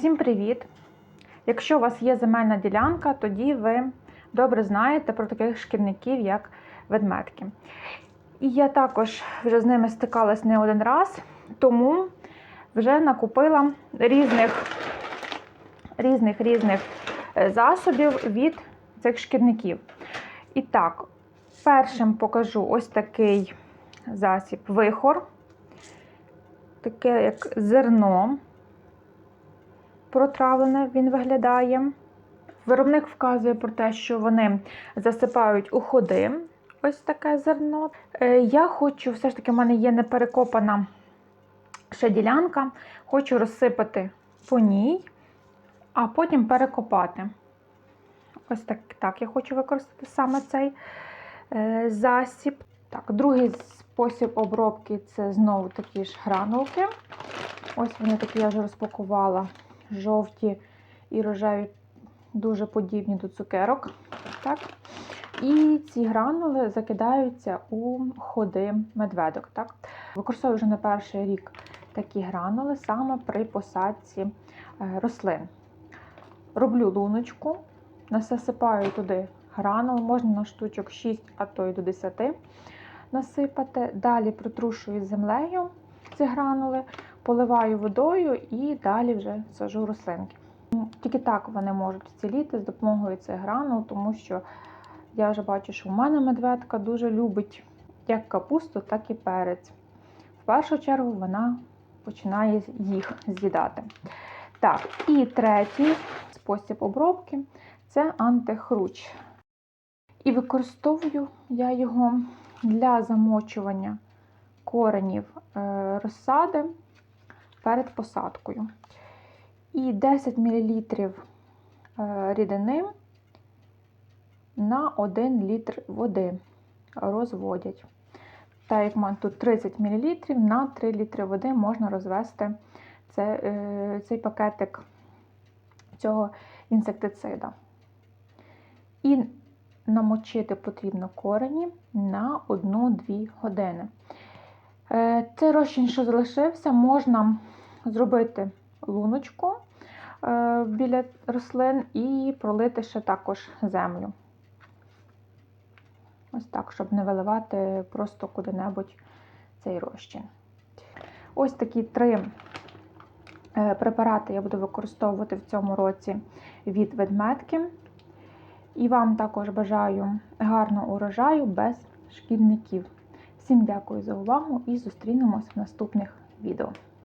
Всім привіт! Якщо у вас є земельна ділянка, тоді ви добре знаєте про таких шкідників, як ведмедки. І я також вже з ними стикалась не один раз, тому вже накупила різних різних різних е, засобів від цих шкідників. І так, першим покажу ось такий засіб вихор, таке як зерно протравлене він виглядає. Виробник вказує про те, що вони засипають у ходи ось таке зерно. Е, Я хочу, все ж таки, в мене є неперекопана ще ділянка, хочу розсипати по ній, а потім перекопати. Ось так, так я хочу використати саме цей е, засіб. Так, Другий спосіб обробки це знову такі ж гранулки. Ось вони такі я вже розпакувала жовті і рожеві, дуже подібні до цукерок. Так? І ці гранули закидаються у ходи медведок. Так? Використовую вже на перший рік такі гранули саме при посадці е, рослин. Роблю луночку, насипаю туди гранул, можна на штучок 6, а то й до 10 насипати. Далі притрушую землею ці гранули, поливаю водою і далі вже сажу рослинки. Тільки так вони можуть вціліти з допомогою цих гранул, тому що я вже бачу, що в мене медведка дуже любить як капусту, так і перець. В першу чергу вона починає їх з'їдати. Так, і третій спосіб обробки це антихруч. І використовую я його для замочування коренів е, розсади перед посадкою. І 10 мл рідини на 1 літр води розводять. Так як мене тут 30 мл, на 3 літри води можна розвести е, цей пакетик цього інсектицида. І намочити потрібно корені на 1-2 години. Е, цей розчин, що залишився, можна зробити луночку е, біля рослин і пролити ще також землю. Ось так, щоб не виливати просто куди-небудь цей розчин. Ось такі три е, препарати я буду використовувати в цьому році від ведмедки. І вам також бажаю гарного урожаю без шкідників. Всім дякую за увагу і зустрінемось в наступних відео.